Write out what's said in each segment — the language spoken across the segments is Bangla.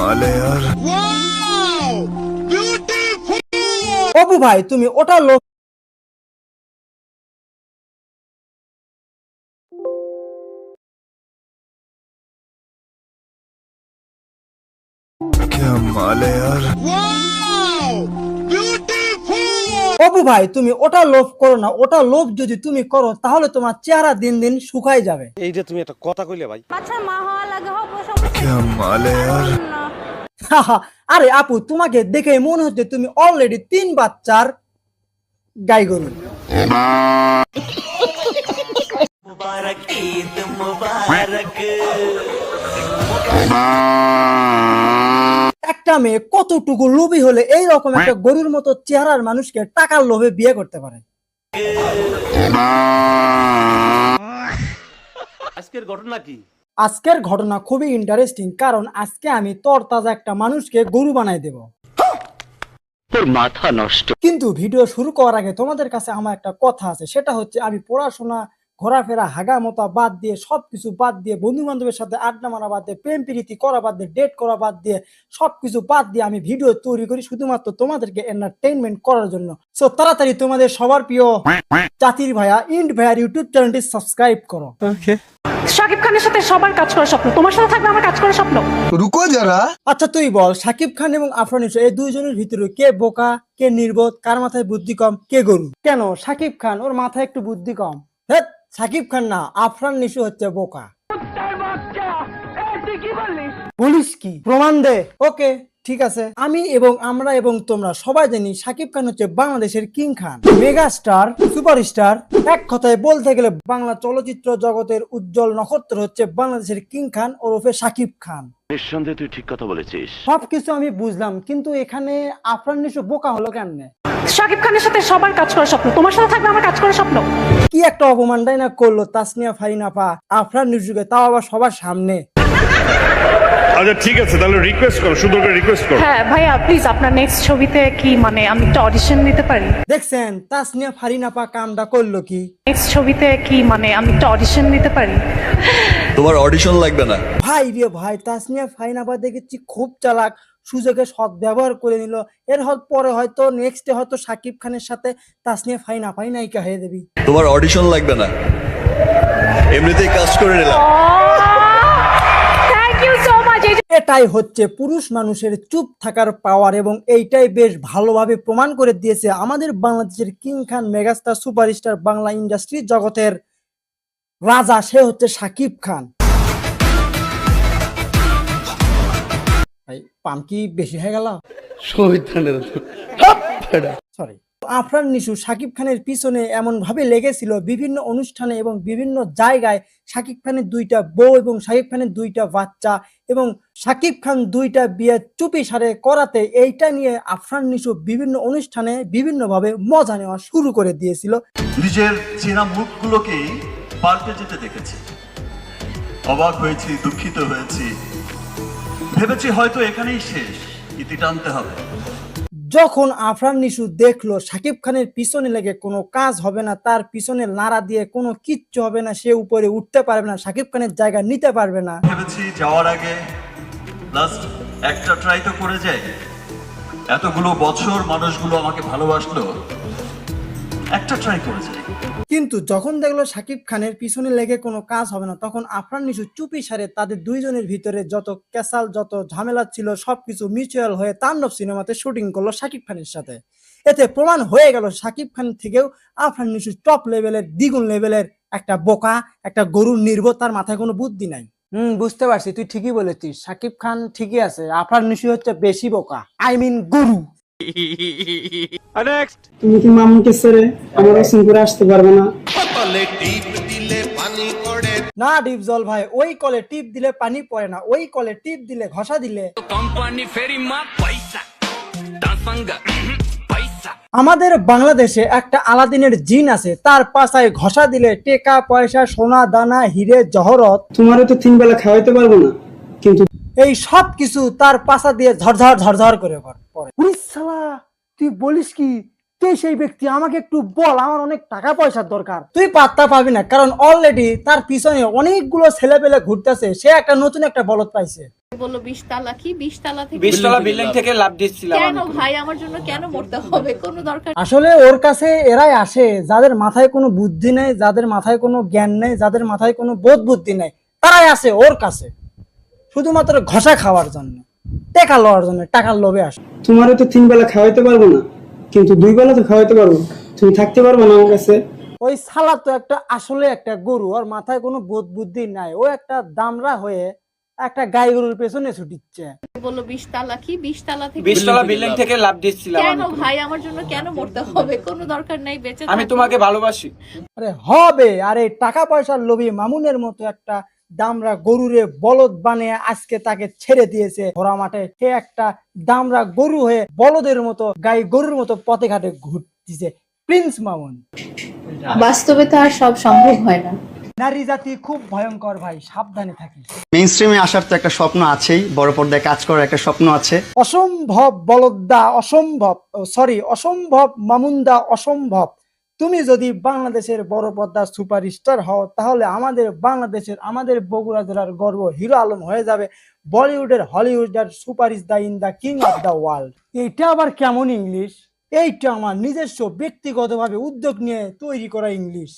माल है यार অপু ভাই তুমি ওটা লোক क्या माल है यार অপু ভাই তুমি ওটা লোভ করো না ওটা লোভ যদি তুমি করো তাহলে তোমার চেহারা দিন দিন শুকাই যাবে এইটা তুমি একটা কথা কইলে ভাই বাচ্চার মা হওয়া লাগে হবো সমস্যা क्या माल है यार না হাহা, আরে আপু, তোমাকে দেখে মনে হচ্ছে তুমি অলরেডি তিন বাচ্চার গাই গরু। একটা মেয়ে কতটুকু লোভী হলে এই রকম একটা গরুর মতো চেহারার মানুষকে টাকার লোভে বিয়ে করতে পারে? আজকের ঘটনা কি? আজকের ঘটনা খুবই ইন্টারেস্টিং কারণ আজকে আমি তরতাজা একটা মানুষকে গরু বানাই দেব। তোর মাথা নষ্ট। কিন্তু ভিডিও শুরু করার আগে তোমাদের কাছে আমার একটা কথা আছে সেটা হচ্ছে আমি পড়াশোনা ঘোরাফেরা হাগামতা বাদ দিয়ে সব কিছু বাদ দিয়ে বন্ধু বান্ধবের সাথে আড্ডা মারা বাদ দিয়ে প্রেম প্রীতি করা বাদ দিয়ে ডেট করা বাদ দিয়ে সব কিছু বাদ দিয়ে আমি ভিডিও তৈরি করি শুধুমাত্র তোমাদেরকে এন্টারটেইনমেন্ট করার জন্য। সো তাড়াতাড়ি তোমাদের সবার প্রিয় জাতির ভাইয়া ইন্ড ভাইয়ার ইউটিউব চ্যানেলটি সাবস্ক্রাইব করো। ওকে শাকিব খানের সাথে সবার কাজ করার স্বপ্ন। তোমার সাথে কাজ স্বপ্ন। আচ্ছা তুই বল শাকিব খান এবং আফরান এই দুইজনের ভিতরে কে বোকা কে নির্বোধ কার মাথায় বুদ্ধি কম কে গরু? কেন? শাকিব খান ওর মাথায় একটু বুদ্ধি কম। হ্যাঁ সাকিব খান না আফরান নিশু হচ্ছে বোকা। পুলিশ কি? প্রমাণ দে। ওকে। ঠিক আছে? আমি এবং আমরা এবং তোমরা সবাই জানি সাকিব খান হচ্ছে বাংলাদেশের king Khan. Mega star superstar এক কথায় বলতে গেলে বাংলা চলচ্চিত্র জগতের উজ্জ্বল নক্ষত্র হচ্ছে বাংলাদেশের কিং খান ওরফে সাকিব খান। নিঃসন্দেহে তুই ঠিক কথা বলেছিস। সবকিছু আমি বুঝলাম কিন্তু এখানে আফরান নিশু বোকা হলো কেমনে? শাকিব খানের সাথে সবার কাজ করার স্বপ্ন। তোমার সাথে থাকবে আমার কাজ করার স্বপ্ন। কি একটা অপমানটাই না করল তাসনিয়া ফারিনাপা আফরান নিশুকে তাও আবার সবার সামনে। আচ্ছা ঠিক আছে তাহলে রিকোয়েস্ট করো সুন্দর করে রিকোয়েস্ট করো। হ্যাঁ ভাইয়া প্লিজ আপনার নেক্সট ছবিতে কি মানে আমি একটা অডিশন দিতে পারি? দেখছেন তাসনিয়া ফারিনাপা কামটা করল কি? নেক্সট ছবিতে কি মানে আমি একটা অডিশন দিতে পারি? তোমার অডিশন লাগবে না। ভাই রে ভাই তাসনিয়া ফারিনাপা দেখেছি খুব চালাক সুযোগে সৎ ব্যবহার করে নিল। এর পরে হয়তো নেক্সটে হয়তো সাকিব খানের সাথে তাসনিয়া ফারিনাপাই নায়িকা হয়ে দেবি। তোমার অডিশন লাগবে না। এমনিতেই কাজ করে নিলাম। এটাই হচ্ছে পুরুষ মানুষের চুপ থাকার পাওয়ার এবং এইটাই বেশ ভালোভাবে প্রমাণ করে দিয়েছে আমাদের বাংলাদেশের king Khan megastar superstar Bangla industry জগতের রাজা সে হচ্ছে সাকিব খান। পাম কি বেশি হয়ে গেল? সরি আফরান নিশু সাকিব খানের পিছনে এমন ভাবে লেগেছিল বিভিন্ন অনুষ্ঠানে এবং বিভিন্ন জায়গায় সাকিব খানের দুইটা বউ এবং সাকিব খানের দুইটা বাচ্চা এবং সাকিব খান দুইটা বিয়ে চুপি সারে করাতে এইটা নিয়ে আফরান নিশু বিভিন্ন অনুষ্ঠানে বিভিন্নভাবে মজা নেওয়া শুরু করে দিয়েছিল। নিজের চেনা মুখগুলোকেই পাল্টে যেতে দেখেছি। অবাক হয়েছি, দুঃখিত হয়েছি। ভেবেছি হয়তো এখানেই শেষ, ইতি টানতে হবে। যখন আফরান নিশু দেখল সাকিব খানের পিছনে লেগে কোনো কাজ হবে না, তার পিছনে নাড়া দিয়ে কোনো কিচ্ছু হবে না, সে উপরে উঠতে পারবে না, সাকিব খানের জায়গা নিতে পারবে না। ভেবেছি যাওয়ার আগে লাস্ট একটা ট্রাই তো করে যাই। এতগুলো বছর মানুষগুলো আমাকে ভালোবাসলো একটা ট্রাই করে যাই কিন্তু যখন দেখল সাকিব খানের পিছনে লেগে কোনো কাজ হবে না তখন আফরান নিশু চুপি সারে তাদের দুইজনের ভিতরে যত ক্যাসাল যত ঝামেলা ছিল সবকিছু মিউচুয়াল হয়ে তাণ্ডব সিনেমাতে শুটিং করল সাকিব খানের সাথে। এতে প্রমাণ হয়ে গেল সাকিব খান থেকেও আফরান নিশু টপ লেভেলের দ্বিগুণ লেভেলের একটা বোকা একটা গরুর নির্বোধ তার মাথায় কোনো বুদ্ধি নাই। হুম বুঝতে পারছি তুই ঠিকই বলেছিস সাকিব খান ঠিকই আছে আফরান নিশু হচ্ছে বেশি বোকা আই মিন গরু। তুমি কি মামুনকে ছেড়ে আমার আসতে পারবে না? না ডিপজল ভাই ওই কলে টিপ দিলে পানি পড়ে না ওই কলে টিপ দিলে ঘষা দিলে। আমাদের বাংলাদেশে একটা আলাদিনের জিন আছে তার পাশায় ঘষা দিলে টেকা পয়সা সোনা দানা হিরে জহরত। তোমারও তো তিন বেলা খাওয়াইতে পারব না কিন্তু এই সব কিছু তার পাশা দিয়ে ঝরঝর ঝরঝর করে পড়ে। তুই বলিস কি? কে সেই ব্যক্তি আমাকে একটু বল আমার অনেক টাকা পয়সার দরকার। তুই পাত্তা পাবি না কারণ অলরেডি তার পিছনে অনেকগুলো ছেলে পেলে ঘুরতেছে সে একটা নতুন একটা বলদ পাইছে। বলল বিশ তালা কি? বিশ তালা থেকে বিশতলা বিল্ডিং থেকে লাভ দিচ্ছিলাম কেন ভাই? আমার জন্য কেন মরতে হবে? কোনো দরকার আসলে ওর কাছে এরাই আসে যাদের মাথায় কোনো বুদ্ধি নেই যাদের মাথায় কোনো জ্ঞান নেই যাদের মাথায় কোনো বোধ বুদ্ধি নেই তারাই আসে ওর কাছে। শুধুমাত্র ঘষা খাওয়ার জন্য। টাকা লওয়ার জন্য টাকার লোভে আসে। তোমারও তো তিন বেলা খাওয়াইতে পারব না কিন্তু দুই বেলা তো খাওয়াইতে পারব তুমি থাকতে পারবে না আমার কাছে। ওই সালা তো একটা আসলে একটা গরু ওর মাথায় কোনো বোধ বুদ্ধি নাই। ও একটা দামরা হয়ে একটা গাই গরুর পেছনে ছুটিচ্ছে। বলল বিশ তালা কি? বিশ তালা থেকে বিশতলা বিল্ডিং থেকে লাভ দিচ্ছিলাম কেন ভাই? আমার জন্য কেন মরতে হবে? কোনো দরকার নাই বেঁচে আমি তোমাকে ভালোবাসি। আরে হবে আরে টাকা পয়সার লোভী মামুনের মতো একটা দামরা গরুরে বলদ বানিয়ে আজকে তাকে ছেড়ে দিয়েছে। ঘোড়া মাঠে সে একটা দামরা গরু হয়ে বলদের মতো গাই গরুর মতো পথে ঘাটে ঘুরতেছে। প্রিন্স মামুন। বাস্তবে তো আর সব সম্ভব হয় না। নারী জাতি খুব ভয়ঙ্কর ভাই সাবধানে থাকিস। মেইন স্ট্রিমে আসার তো একটা স্বপ্ন আছেই বড় পর্দায় কাজ করার একটা স্বপ্ন আছে। অসম্ভব বলদদা অসম্ভব সরি অসম্ভব মামুনদা অসম্ভব। তুমি যদি বাংলাদেশের বড় পর্দার সুপারস্টার হও, তাহলে আমাদের বাংলাদেশের, আমাদের বগুড়া জেলার গর্ব হিরো আলম হয়ে যাবে বলিউডের হলিউডের super is the in the king of the world. এইটা আবার কেমন ইংলিশ? এইটা আমার নিজস্ব ব্যক্তিগতভাবে উদ্যোগ নিয়ে তৈরি করা ইংলিশ।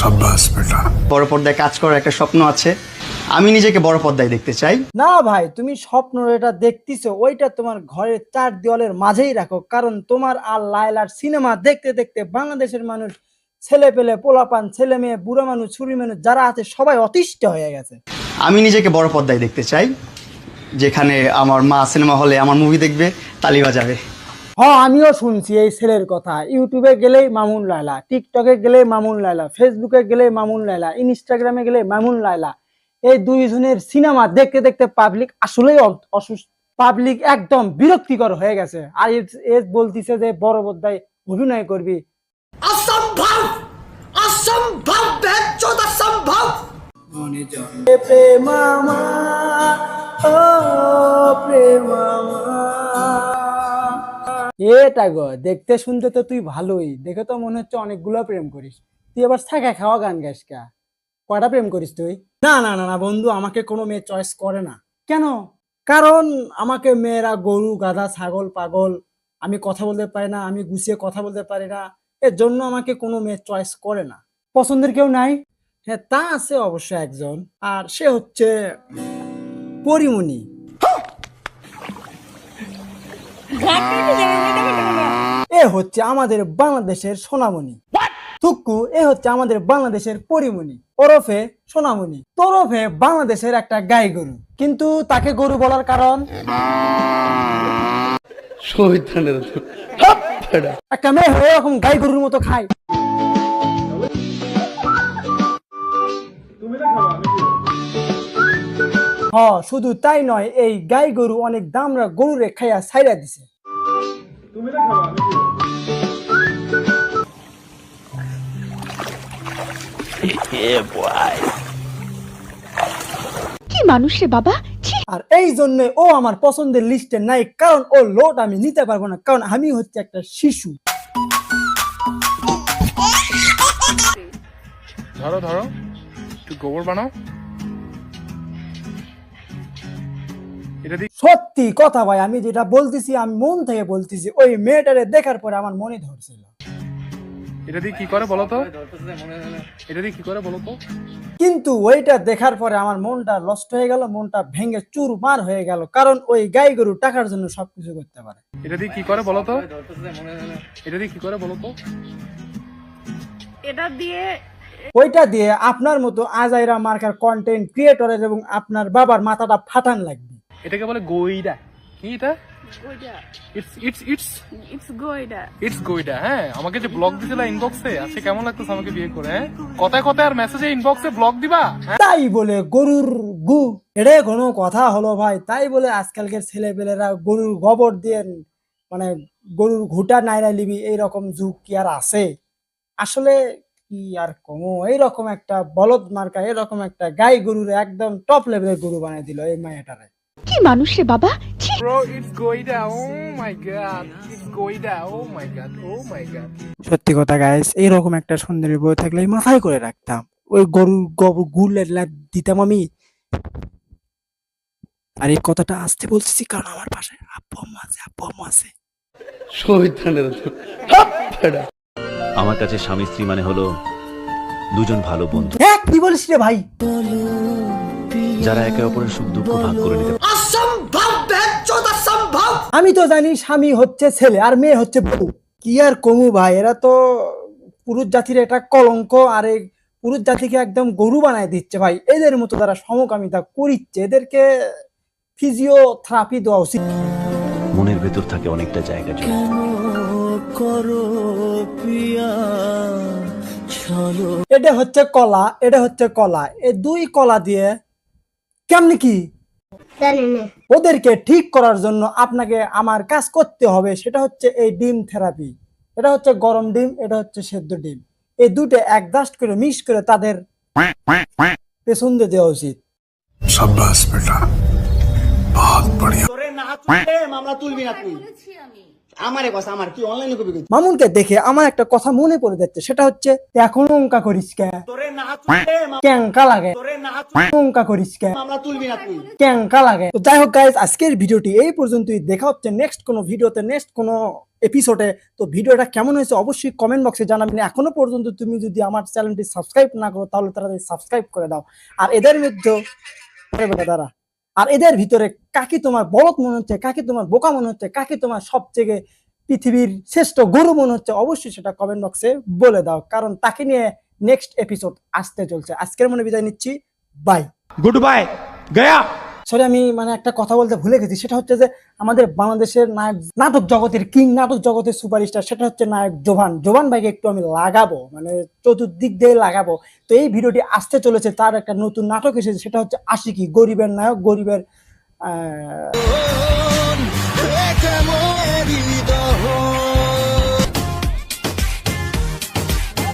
সাব্বাস বেটা। বড় পর্দায় কাজ করার একটা স্বপ্ন আছে। আমি নিজেকে বড় পর্দায় দেখতে চাই। না ভাই তুমি স্বপ্ন এটা দেখতেছো ওইটা তোমার ঘরের চার দেওয়ালের মাঝেই রাখো। কারণ তোমার আর লায়লার সিনেমা দেখতে দেখতে বাংলাদেশের মানুষ ছেলে পেলে পোলাপান ছেলে মেয়ে বুড়ো মানুষ ছুরি মানুষ যারা আছে সবাই অতিষ্ঠ হয়ে গেছে। আমি নিজেকে বড় পর্দায় দেখতে চাই। যেখানে আমার মা সিনেমা হলে আমার মুভি দেখবে তালিবা যাবে। হ্যাঁ আমিও শুনছি এই ছেলের কথা। ইউটিউবে গেলেই মামুন লায়লা টিকটকে গেলেই মামুন লায়লা ফেসবুকে গেলেই মামুন লায়লা ইনস্টাগ্রামে গেলে মামুন লায়লা। এই দুইজনের সিনেমা দেখতে দেখতে পাবলিক আসলেই অসুস্থ পাবলিক একদম বিরক্তিকর হয়ে গেছে। আর এ- এ বলতিছে যে বড় বদ্দায় অভিনয় করবি। প্রেমামা ও প্রেমামা। এটা গো, দেখতে শুনতে তো তুই ভালোই। দেখে তো মনে হচ্ছে অনেকগুলো প্রেম করিস। তুই এবার থাকা খাওয়া গান গাইস কা? কয়টা প্রেম করিস তুই? না না না না, বন্ধু, আমাকে কোনো মেয়ে চয়েস করে না। কেন? কারণ আমাকে মেয়েরা গরু, গাধা, ছাগল, পাগল, আমি কথা বলতে পারি না, আমি গুছিয়ে কথা বলতে পারি না, এর জন্য আমাকে কোনো মেয়ে চয়েস করে না। পছন্দের কেউ নাই? হ্যাঁ তা আছে অবশ্য একজন, আর সে হচ্ছে পরিমণি। এ হচ্ছে আমাদের বাংলাদেশের সোনামণি। থুক্কু এ হচ্ছে আমাদের বাংলাদেশের পরিমণি। ওরফে সোনামণি। তরফে বাংলাদেশের একটা গাই গরু। কিন্তু তাকে গরু বলার কারণ? একটা মেয়ে হয়ে এরকম গাই গরুর মতো খায়। হ শুধু তাই নয় এই গাই গরু অনেক দামরা গরুরে খাইয়া ছাইরা দিছে। কি মানুষ রে বাবা? আর এই জন্য ও আমার পছন্দের লিস্টে নাই কারণ ও লোড আমি নিতে পারব না কারণ আমি হচ্ছে একটা শিশু। ধরো ধরো। একটু গোবর বানাও। সত্যি কথা ভাই আমি যেটা বলতেছি আমি মন থেকে বলতেছি ওই মেয়েটারে দেখার পরে আমার মনে ধরছিল। এটা দিয়ে কি করে বলো তো? এটা দিয়ে কি করে বলো তো? কিন্তু ওইটা দেখার পরে আমার মনটা নষ্ট হয়ে গেল মনটা ভেঙে চুরমার হয়ে গেল কারণ ওই গাই গরু টাকার জন্য সবকিছু করতে পারে। এটা দিয়ে কি করে বলো তো? এটা দিয়ে কি করে বলো তো? এটা দিয়ে ওইটা দিয়ে আপনার মতো আজাইরা মার্কার কন্টেন্ট ক্রিয়েটরের এবং আপনার বাবার মাথাটা ফাটান লাগবে। এটাকে বলে গইডা কি এটা? ইটস ইটস ইটস ইটস গোইডা ইটস গইডা হ্যাঁ। আমাকে যে ব্লগ দিছিল ইনবক্সে আজকে কেমন লাগতেছে আমাকে বিয়ে করে হ্যাঁ? কথায় কথায় আর মেসেজে ইনবক্সে ব্লগ দিবা? হ্যাঁ? তাই বলে গরুর গু। এটা কোনো কথা হলো ভাই। তাই বলে আজকালকার ছেলে পেলেরা গরুর গোবর দিয়ে মানে গরুর ঘুটা নাইরা লিবি এইরকম যুগ কি আর আছে? আসলে কি আর কমো? এইরকম একটা বলদ মার্কা এরকম একটা গাই গরুর একদম টপ লেভেলের গরু বানাই দিল এই মায়াটারে। কি মানুষ রে বাবা? ছি। ব্রো ইটস গোইডা ও মাই গড ইটস গোইডা oh my God oh my God সত্যি কথা গাইস এইরকম একটা সুন্দরী বউ থাকলে আমি মাথায় করে রাখতাম। ওই গরুর গোবর গুল দিতাম আমি। আর এই কথাটা আসতে বলতেছি কারণ আমার পাশে আব্বু আম্মা আছে আব্বু আম্মা আছে। আমার কাছে স্বামী স্ত্রী মানে হলো দুজন ভালো বন্ধু। হ্যাঁ কি বলিস রে ভাই? যারা একে অপরের সুখ দুঃখ ভাগ করে নিতে আমি তো জানি স্বামী হচ্ছে ছেলে আর মেয়ে হচ্ছে বউ। কি আর কমু ভাই? এরা তো পুরুষ জাতির একটা কলঙ্ক আর এই পুরুষ জাতিকে একদম গরু বানায় দিচ্ছে ভাই। এদের মতো যারা সমকামিতা করিচ্ছে এদেরকে ফিজিওথেরাপি দেওয়া উচিত। মনের ভেতর থাকে অনেকটা জায়গা জুড়ে এটা হচ্ছে কলা এটা হচ্ছে কলা। এই দুই কলা দিয়ে কেমনি কি ওদেরকে ঠিক করার জন্য আপনাকে আমার কাজ করতে হবে সেটা হচ্ছে এই ডিম থেরাপি। এটা হচ্ছে গরম ডিম এটা হচ্ছে সেদ্ধ ডিম। এই দুটো অ্যাডজাস্ট করে মিক্স করে তাদের পেছন দিয়ে দেওয়া উচিত। সব্বাস বেটা বহুত বড়িয়া। তোরে না তুলবি না তুই। আমারে কথা আমার কি অনলাইনে কবি মামুনকে দেখে আমার একটা কথা মনে পড়ে যাচ্ছে সেটা হচ্ছে এখন অঙ্কা করিস কে? ক্যাঙ্কা লাগে। অঙ্কা করিস কে? মামলা তুলবি না তুই। ক্যাঙ্কা লাগে। তো যাই হোক গাইজ আজকের ভিডিওটি এই পর্যন্তই। দেখা হচ্ছে নেক্সট কোনো ভিডিওতে নেক্সট কোনো এপিসোডে তো ভিডিওটা কেমন হয়েছে অবশ্যই কমেন্ট বক্সে জানাবেন। এখনও পর্যন্ত তুমি যদি আমার চ্যানেলটি সাবস্ক্রাইব না করো তাহলে তাড়াতাড়ি সাবস্ক্রাইব করে দাও। আর এদের মধ্যে দাঁড়া। আর এদের ভিতরে কাকে তোমার বলত মনে হচ্ছে, কাকে তোমার বোকা মনে হচ্ছে, কাকে তোমার সবথেকে পৃথিবীর শ্রেষ্ঠ গরু মনে হচ্ছে, অবশ্যই সেটা কমেন্ট বক্সে বলে দাও। কারণ তাকে নিয়ে নেক্সট এপিসোড আসতে চলছে। আজকের মনে বিদায় নিচ্ছি। বাই গুড বাই গয়া। সরি আমি মানে একটা কথা বলতে ভুলে গেছি। সেটা হচ্ছে যে আমাদের বাংলাদেশের নায়ক, নাটক জগতের কিং, নাটক জগতের সুপারস্টার, সেটা হচ্ছে নায়ক জোভান। জোভান ভাইকে একটু আমি লাগাবো মানে চতুর্দিক দিয়ে লাগাবো। তো এই ভিডিওটি আসতে চলেছে তার একটা নতুন নাটক এসেছে, সেটা হচ্ছে আশিকি, গরিবের নায়ক, গরিবের